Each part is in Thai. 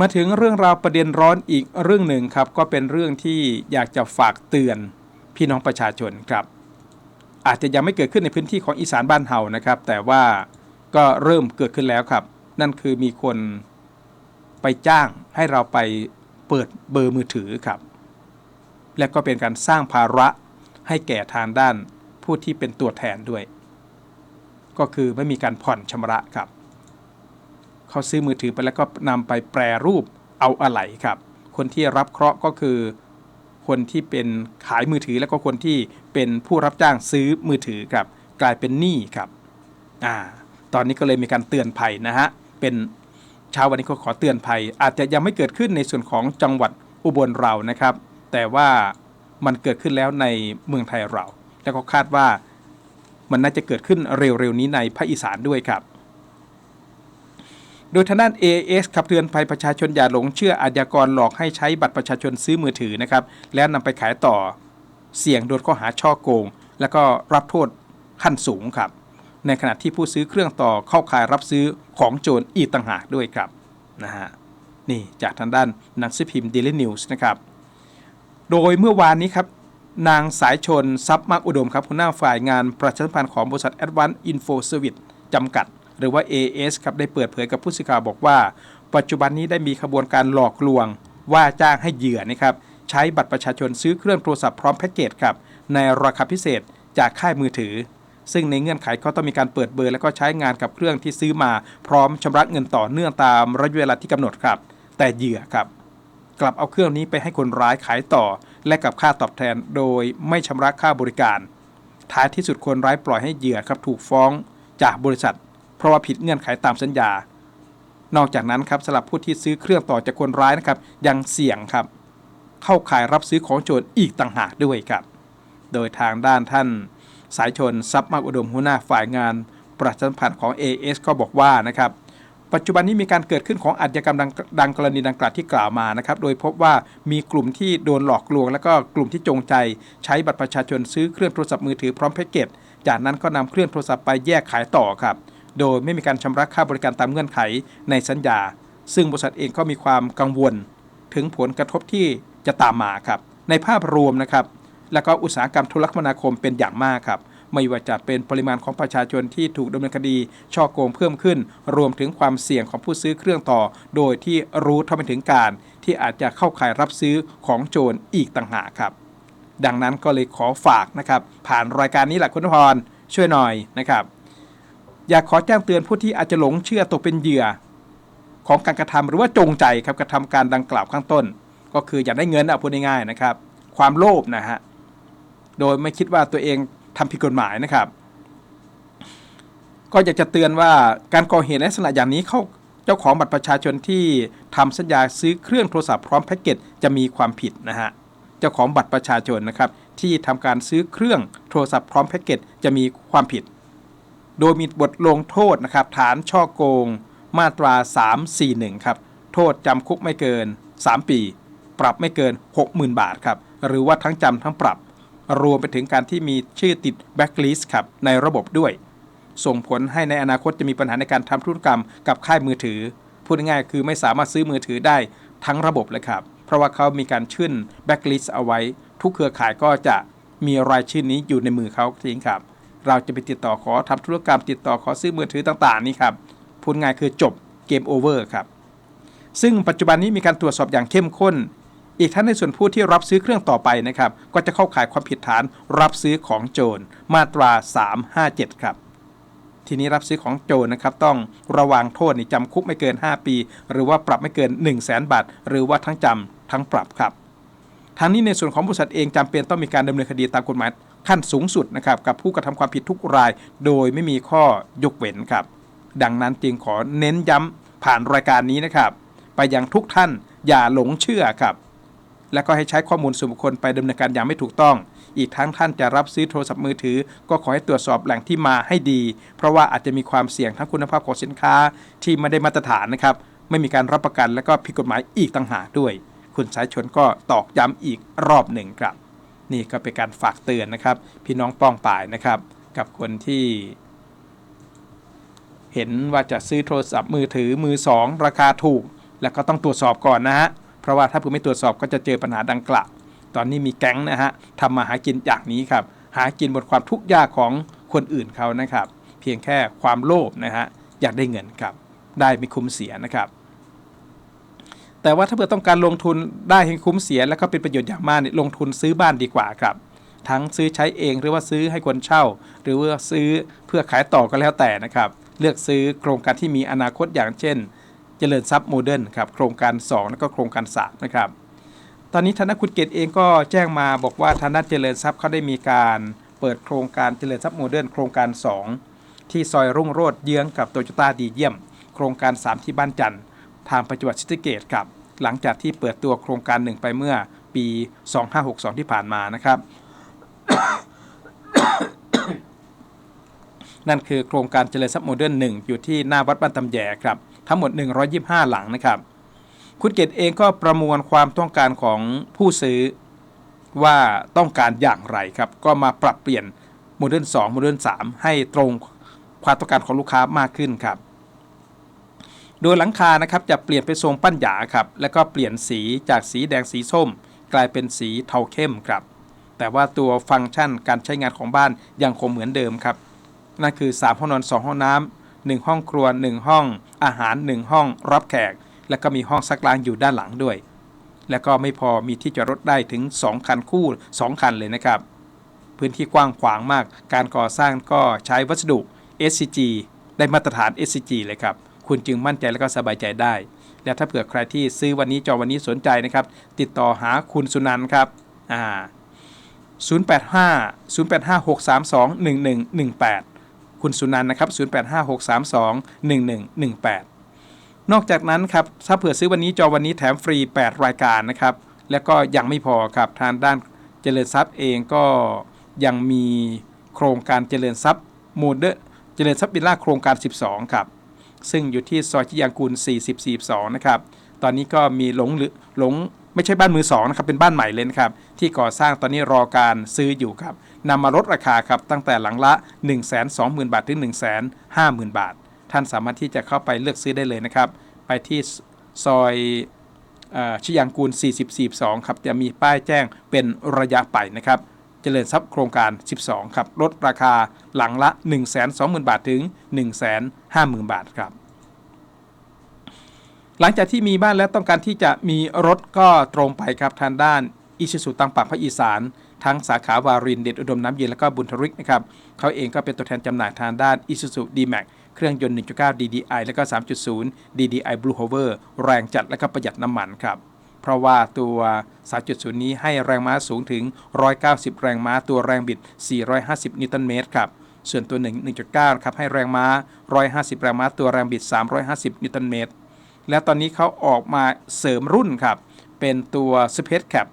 มาถึงเรื่องราวประเด็นร้อนอีกเรื่องหนึ่งครับ ก็เป็นเรื่องที่อยากจะฝากเตือนพี่น้องประชาชนครับ อาจจะยังไม่เกิดขึ้นในพื้นที่ของอีสานบ้านเฮานะครับ แต่ว่าก็เริ่มเกิดขึ้นแล้วครับ นั่นคือมีคนไปจ้างให้เราไปเปิดเบอร์มือถือครับ และก็เป็นการสร้างภาระให้แก่ทางด้านผู้ที่เป็นตัวแทนด้วย ก็คือไม่มีการผ่อนชำระครับ เขาซื้อมือถือไปแล้วก็นำไปแปรรูปเอาอะไหล่ครับ คนที่รับเคราะห์ก็คือ คนที่เป็นขายมือถือแล้วก็คนที่เป็นผู้รับจ้างซื้อมือถือครับกลายเป็นหนี้ครับอ่าตอนนี้ก็เลยมีการเตือนภัยนะฮะเป็นเช้าวันนี้ก็ขอเตือนภัย อาจจะยังไม่เกิดขึ้นในส่วนของจังหวัดอุบลเรานะครับ แต่ว่ามันเกิดขึ้นแล้วในเมืองไทยเรา แล้วก็คาดว่ามันน่าจะเกิดขึ้นเร็วๆนี้ในภาคอีสานด้วยครับ โดยทางด้าน AAS ขับเตือนภัยประชาชนอย่าหลงเชื่ออาชญากรหลอกให้ใช้บัตรประชาชนซื้อมือถือนะครับ แล้วนำไปขายต่อเสี่ยงโดนข้อหาช่อโกง แล้วก็รับโทษขั้นสูงครับ ในขณะที่ผู้ซื้อเครื่องต่อเข้าข่ายรับซื้อของโจรอีกต่างหากด้วยครับนะฮะนี่จากทางด้านหนังสือพิมพ์ Daily News นะครับ โดยเมื่อวานนี้ครับ นางสายชนทรัพย์มักอุดมครับหัวหน้าฝ่ายงานประชาสัมพันธ์ของบริษัท Advanced Info Service จำกัด หรือว่า AS ครับได้เปิดเผยกับผู้สื่อข่าวบอกว่า ปัจจุบันนี้ได้มีขบวนการหลอกลวง ว่าจ้างให้เหยื่อนะครับใช้บัตรประชาชนซื้อเครื่องโทรศัพท์พร้อมแพ็กเกจครับในราคาพิเศษจากค่ายมือถือ ซึ่งในเงื่อนไขก็ต้องมีการเปิดเบอร์ แล้วก็ใช้งานกับเครื่องที่ซื้อมาพร้อมชำระเงินต่อเนื่องตามระยะเวลาที่กำหนดครับ แต่เหยื่อครับ กลับเอาเครื่องนี้ไปให้คนร้ายขายต่อ และกับค่าตอบแทนโดยไม่ชำระค่าบริการ ท้ายที่สุดคนร้ายปล่อยให้เหยื่อครับถูกฟ้องจากบริษัท ราะว่าผิดเงื่อนไขตามสัญญา นอกจากนั้นครับสำหรับผู้ที่ซื้อเครื่องต่อจากคนร้ายนะครับยังเสี่ยงครับ เข้าขายรับซื้อของโจรอีกต่างหากด้วยครับ โดยทางด้านท่าน สายชนทรัพย์มากอุดมหัวหน้าฝ่ายงาน ประชาสัมพันธ์ของ AS ก็บอกว่านะครับปัจจุบันนี้มีการเกิดขึ้นของอาชญากรรมดังดังกรณีดังกล่าวที่กล่าวมานะครับ โดยพบว่ามีกลุ่มที่โดนหลอกลวง และก็กลุ่มที่จงใจ ใช้บัตรประชาชนซื้อเครื่องโทรศัพท์มือถือพร้อมแพ็กเกจ จากนั้นก็นำเครื่องโทรศัพท์ไปแยกขายต่อครับ โดยไม่มีการชำระค่าบริการตามเงื่อนไขในสัญญา ซึ่งบริษัทเองก็มีความกังวล ถึงผลกระทบที่จะตามมาครับ ในภาพรวมนะครับ แล้วก็อุตสาหกรรมโทรคมนาคมเป็นอย่างมากครับ ไม่ว่าจะเป็นปริมาณของประชาชนที่ถูกดำเนินคดีช่อโกงเพิ่มขึ้น รวมถึงความเสี่ยงของผู้ซื้อเครื่องต่อ โดยที่รู้เท่าไม่ถึงการ ที่อาจจะเข้าข่ายรับซื้อของโจรอีกต่างหากครับ ดังนั้นก็เลยขอฝากนะครับ ผ่านรายการนี้แหละคุณพรช่วยหน่อยนะครับ อยากขอแจ้งเตือนผู้ที่อาจจะหลงเชื่อตกเป็นเหยื่อ ของการกระทำหรือว่าจงใจครับกระทำการดังกล่าวข้างต้น ก็คืออยากได้เงินเอาพูดง่ายๆนะครับ ความโลภนะฮะโดยไม่คิดว่าตัวเองทำผิดกฎหมายนะครับ ก็อยากจะเตือนว่าการก่อเหตุลักษณะอย่างนี้เข้าเจ้าของบัตรประชาชนที่ทำสัญญาซื้อเครื่องโทรศัพท์พร้อมแพ็กเกจจะมีความผิดนะฮะเจ้าของบัตรประชาชนนะครับที่ทำการซื้อเครื่องโทรศัพท์พร้อมแพ็กเกจจะมีความผิด โดยมีบทลงโทษนะครับฐานช่อโกง มาตรา 341 ครับ โทษจำคุกไม่เกิน 3 ปี ปรับไม่เกิน 60,000 บาทครับ หรือว่าทั้งจำทั้งปรับ รวมไปถึงการที่มีชื่อติดแบ็กลิสต์ครับ ในระบบด้วย ส่งผลให้ในอนาคตจะมีปัญหาในการทำธุรกรรมกับค่ายมือถือ พูดง่ายๆคือไม่สามารถซื้อมือถือได้ทั้งระบบเลยครับ เพราะว่าเขามีการชื่นแบ็กลิสต์เอาไว้ ทุกเครือข่ายก็จะมีรายชื่อนี้อยู่ในมือเขาทิ้งครับ เราจะไปติดต่อขอทำธุรกรรมติดต่อขอซื้อมือถือต่างๆนี่ครับพูดง่ายคือจบเกมโอเวอร์ครับซึ่งปัจจุบันนี้มีการตรวจสอบอย่างเข้มข้น อีกทั้งในส่วนผู้ที่รับซื้อเครื่องต่อไปนะครับ ก็จะเข้าข่ายความผิดฐานรับซื้อของโจรมาตรา 357 ครับ ทีนี้รับซื้อของโจรนะครับ ต้องระวังโทษนี่จำคุกไม่เกิน 5 ปี หรือว่าปรับไม่เกิน 1 0 0 0 0แบาท หรือว่าทั้งจำทั้งปรับครับทั้งนี้ในส่วนของบริษัทเองจำเป็นต้องมีการดำเนินคดีตามกฎหมาย ขั้นสูงสุดนะครับกับผู้กระทำความผิดทุกราย โดยไม่มีข้อยกเว้นครับ ดังนั้นจึงขอเน้นย้ำผ่านรายการนี้นะครับ ไปยังทุกท่านอย่าหลงเชื่อครับ และก็ให้ใช้ข้อมูลส่วนบุคคลไปดำเนินการอย่างไม่ถูกต้อง อีกทั้งท่านจะรับซื้อโทรศัพท์มือถือ ก็ขอให้ตรวจสอบแหล่งที่มาให้ดี เพราะว่าอาจจะมีความเสี่ยงทั้งคุณภาพของสินค้าที่ไม่ได้มาตรฐานนะครับไม่มีการรับประกันและก็ผิดกฎหมายอีกต่างหากด้วย คุณสายชนก็ตอกย้ำอีกรอบหนึ่งครับ นี่ก็เป็นการฝากเตือนนะครับ พี่น้องป้องป่ายนะครับ กับคนที่เห็นว่าจะซื้อโทรศัพท์มือถือมือสองราคาถูก แล้วก็ต้องตรวจสอบก่อนนะฮะ เพราะว่าถ้าเพื่อไม่ตรวจสอบก็จะเจอปัญหาดังกล่าว ตอนนี้มีแก๊งนะฮะทำมาหากินอย่างนี้ครับ หากินบนความทุกข์ยากของคนอื่นเขานะครับ เพียงแค่ความโลภนะฮะ อยากได้เงินครับ ได้ไม่คุ้มเสียนะครับ แต่ว่าถ้าเผื่อต้องการลงทุนได้ให้คุ้มเสีย แล้วก็เป็นประโยชน์อย่างมากเนี่ยลงทุนซื้อบ้านดีกว่าครับ ทั้งซื้อใช้เองหรือว่าซื้อให้คนเช่า หรือว่าซื้อเพื่อขายต่อก็แล้วแต่นะครับ เลือกซื้อโครงการที่มีอนาคตอย่างเช่น เจริญทรัพย์โมเดิร์นครับโครงการ 2 แล้วก็โครงการ3นะครับตอนนี้ธนคุณเกตเองก็แจ้งมาบอกว่าธนาเจริญทรัพย์เขาได้มีการเปิดโครงการเจริญทรัพย์โมเดิร์นโครงการ 2 ที่ซอยรุ่งโรดเยื้องกับโตโยต้าดีเยี่ยม โครงการ 3 ที่บ้านจันทร์ทางปัจจุบันชิติเกตครับ หลังจากที่เปิดตัวโครงการหนึ่งไปเมื่อปี 2562 ที่ผ่านมานะครับ นั่นคือโครงการเจริญทรัพย์โมเดิร์นหนึ่งอยู่ที่หน้าวัดบ้านตำแยครับทั้งหมด 125 หลังนะครับ คุณเกตเองก็ประมวลความต้องการของผู้ซื้อว่าต้องการอย่างไรครับ ก็มาปรับเปลี่ยนโมเดิร์น2โมเดิร์น3ให้ตรงความต้องการของลูกค้ามากขึ้นครับ โดยหลังคานะครับจะเปลี่ยนเป็นทรงปั้นหยาครับแล้วก็เปลี่ยนสีจากสีแดงสีส้ม กลายเป็นสีเทาเข้มครับ แต่ว่าตัวฟังก์ชันการใช้งานของบ้านยังคงเหมือนเดิมครับนั่นคือ 3 ห้องนอน 2 ห้องน้ำ1ห้องครัว 1 ห้อง อาหาร 1 ห้องรับแขก แล้วก็มีห้องซักล้างอยู่ด้านหลังด้วย แล้วก็ไม่พอมีที่จอดรถได้ถึง 2 คันคู่ 2 คันเลยนะครับ พื้นที่กว้างขวางมาก การก่อสร้างก็ใช้วัสดุ SCG ได้มาตรฐาน SCG เลยครับ คุณจึงมั่นใจและก็สบายใจได้ และถ้าเผื่อใครที่ซื้อวันนี้จองวันนี้สนใจนะครับ ติดต่อหาคุณสุนันท์ครับอ่า085 085 632 1118 คุณสุนันนะครับ 085 632 1118 นอกจากนั้นครับถ้าเผื่อซื้อวันนี้จอวันนี้แถมฟรี 8 รายการนะครับ แล้วก็ยังไม่พอครับทางด้านเจริญทรัพย์เองก็ยังมีโครงการเจริญทรัพย์โมเดอร์เจริญทรัพย์วิลล่าโครงการ 12 ครับ ซึ่งอยู่ที่ซอยชิยางกูล40 42 นะครับ ตอนนี้ก็มีหลงหรือหลงไม่ใช่บ้านมือสองนะครับ เป็นบ้านใหม่เลยนะครับ ที่ก่อสร้างตอนนี้รอการซื้ออยู่ครับนำมาลดราคาครับ ตั้งแต่หลังละ 120,000 บาทถึง 150,000 บาท ท่านสามารถที่จะเข้าไปเลือกซื้อได้เลยนะครับ ไปที่ซอยอชิยางกูล40 42 ครับ จะมีป้ายแจ้งเป็นระยะไปนะครับ เจริญทรัพย์โครงการ 12 ครับ ลดราคาหลังละ 120,000 บาทถึง 150,000 บาทครับ หลังจากที่มีบ้านแล้วต้องการที่จะมีรถก็ตรงไปครับทางด้านอิชิสุตังปากภาคอีสานทั้งสาขาวารินเดชอุดมน้ำเย็นและก็บุญทริกนะครับเขาเองก็เป็นตัวแทนจำหน่ายทางด้าน Isuzu D-Max เครื่องยนต์ 1.9 DDI และก็ 3.0 DDI Blue Hover แรงจัดและก็ประหยัดน้ำมันครับ เพราะว่าตัว 3.0 นี้ให้แรงม้าสูงถึง 190 แรงม้าตัวแรงบิด 450 นิวตันเมตรครับส่วนตัว 1 1.9ครับให้แรงม้า 150 แรงม้าตัวแรงบิด 350 นิวตันเมตร และตอนนี้เขาออกมาเสริมรุ่นครับ เป็นตัว Space Cap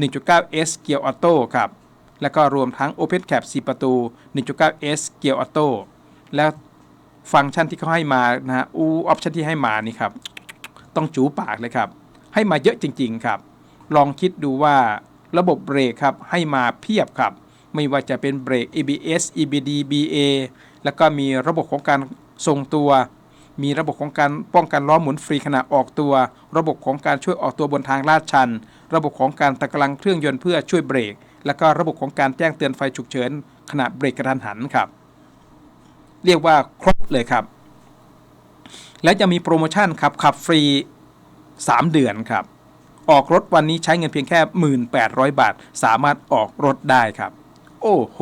1.9S เกียร์ออโต้ครับ แล้วก็รวมทั้ง Open Cap 4 ประตู 1.9S เกียร์ออโต้แล้วฟังก์ชันที่เขาให้มานะฮะ อูออปชันที่ให้มานี่ครับ ต้องจูปากเลยครับ ให้มาเยอะจริง ๆ ครับ ลองคิดดูว่าระบบเบรกครับให้มาเพียบครับ ไม่ว่าจะเป็นเบรก ABS EBD BA แล้วก็มีระบบของการทรงตัว มีระบบของการป้องกันล้อหมุนฟรีขณะออกตัว ระบบของการช่วยออกตัวบนทางลาดชัน ระบบของการตะกลังเครื่องยนต์เพื่อช่วยเบรก แล้วก็ระบบของการแจ้งเตือนไฟฉุกเฉินขณะเบรกกระทันหันครับ เรียกว่าครบเลยครับ และจะมีโปรโมชั่นครับขับฟรี 3 เดือนครับ ออกรถวันนี้ใช้เงินเพียงแค่ 1,800 บาท สามารถออกรถได้ครับ โอ้โห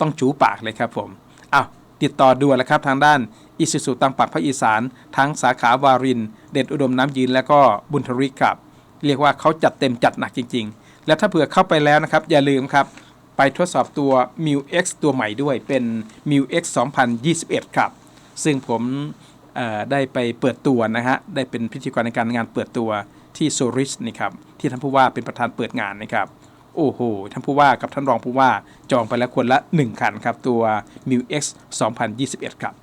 ต้องจูปากเลยครับผมอ้าวติดต่อด่วนแล้วครับทางด้านอิสุสุตังปักภาคอีสาน ทั้งสาขาวาริน เด็ดอุดมน้ำยืน และก็บุญทริกครับ เรียกว่าเขาจัดเต็มจัดหนักจริง ๆ และถ้าเผื่อเข้าไปแล้วนะครับ อย่าลืมครับ ไปทดสอบตัว m u X ตัวใหม่ด้วยเป็น m u X 2021 ครับ ซึ่งผม ได้ไปเปิดตัวนะฮะได้เป็นพิธีกรในการงานเปิดตัวที่โซริสนี่ครับที่ท่านผู้ว่าเป็นประธานเปิดงานนะครับโอ้โห ท่านผู้ว่ากับท่านรองผู้ว่าจองไปแล้วคนละ 1 คันครับ ตัว m u X 2021 ครับ